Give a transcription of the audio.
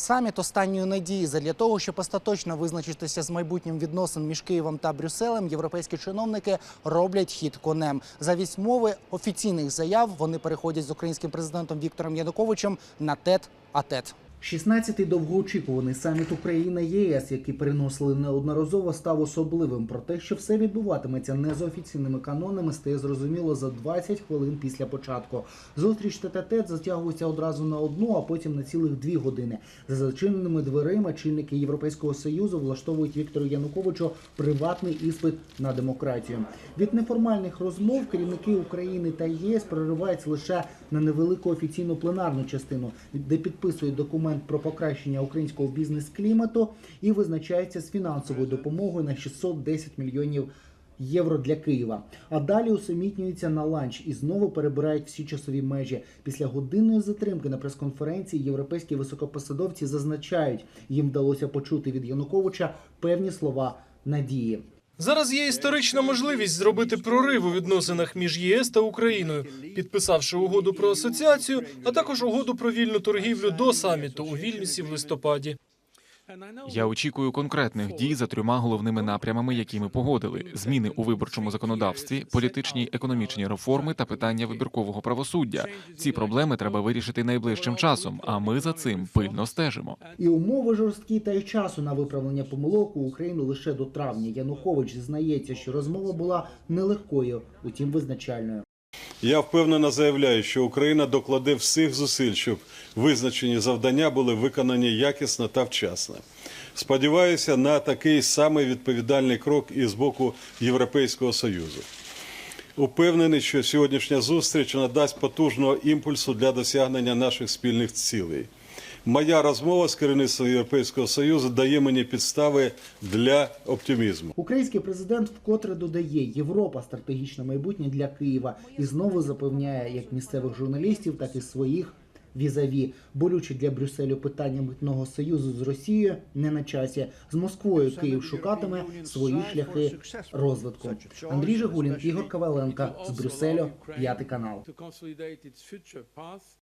Саміт останньої надії задля того, щоб остаточно визначитися з майбутнім відносин між Києвом та Брюсселем, європейські чиновники роблять хід конем. Завість мови офіційних заяв вони переходять з українським президентом Віктором Януковичем на тет а тет. 16-й довгоочікуваний саміт Україна ЄС, який переносили неодноразово, став особливим. Про те, що все відбуватиметься не за офіційними канонами, стає зрозуміло за 20 хвилин після початку. Зустріч тет-а-тет затягується одразу на одну, а потім на цілих дві години. За зачиненими дверима чільники Європейського союзу влаштовують Віктору Януковичу приватний іспит на демократію. Від неформальних розмов керівники України та ЄС перериваються лише на невелику офіційну пленарну частину, де підписують документ про покращення українського бізнес-клімату і визначається з фінансовою допомогою на 610 мільйонів євро для Києва. А далі усамітнюються на ланч і знову перебирають всі часові межі. Після годинної затримки на прес-конференції європейські високопосадовці зазначають, їм вдалося почути від Януковича певні слова надії. Зараз є історична можливість зробити прорив у відносинах між ЄС та Україною, підписавши угоду про асоціацію, а також угоду про вільну торгівлю до саміту у Вільнюсі в листопаді. Я очікую конкретних дій за трьома головними напрямами, які ми погодили: зміни у виборчому законодавстві, політичні економічні реформи та питання вибіркового правосуддя. Ці проблеми треба вирішити найближчим часом. А ми за цим пильно стежимо. І умови жорсткі та й часу на виправлення помилок у Україну лише до травня. Янукович зізнається, що розмова була нелегкою, утім визначальною. Я впевнено заявляю, що Україна докладе всіх зусиль, щоб визначені завдання були виконані якісно та вчасно. Сподіваюся на такий самий відповідальний крок і з боку Європейського Союзу. Упевнений, що сьогоднішня зустріч надасть потужного імпульсу для досягнення наших спільних цілей. Моя розмова з керівництвом Європейського Союзу дає мені підстави для оптимізму. Український президент вкотре додає Європа стратегічне майбутнє для Києва і знову запевняє як місцевих журналістів, так і своїх візаві. Болюче для Брюсселю питання митного союзу з Росією не на часі. З Москвою Київ шукатиме свої шляхи розвитку. Андрій Жигулін, Ігор Коваленко з Брюсселю, п'ятий канал.